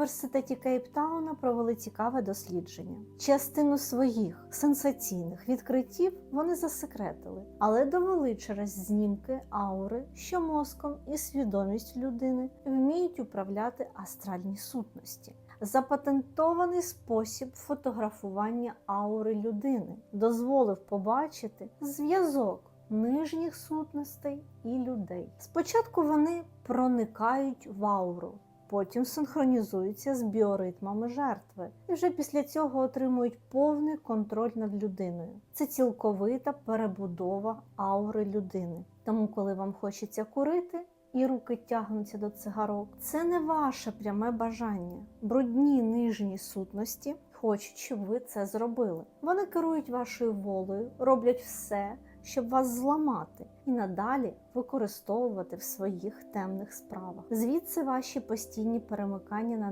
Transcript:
університеті Кейптауна провели цікаве дослідження. Частину своїх сенсаційних відкриттів вони засекретили, але довели через знімки аури, що мозком і свідомістю людини вміють управляти астральні сутності. Запатентований спосіб фотографування аури людини дозволив побачити зв'язок нижніх сутностей і людей. Спочатку вони проникають в ауру, потім синхронізуються з біоритмами жертви, і вже після цього отримують повний контроль над людиною. Це цілковита перебудова аури людини. Тому, коли вам хочеться курити, і руки тягнуться до цигарок. Це не ваше пряме бажання. Брудні нижні сутності хочуть, щоб ви це зробили. Вони керують вашою волею, роблять все, щоб вас зламати і надалі використовувати в своїх темних справах. Звідси ваші постійні перемикання на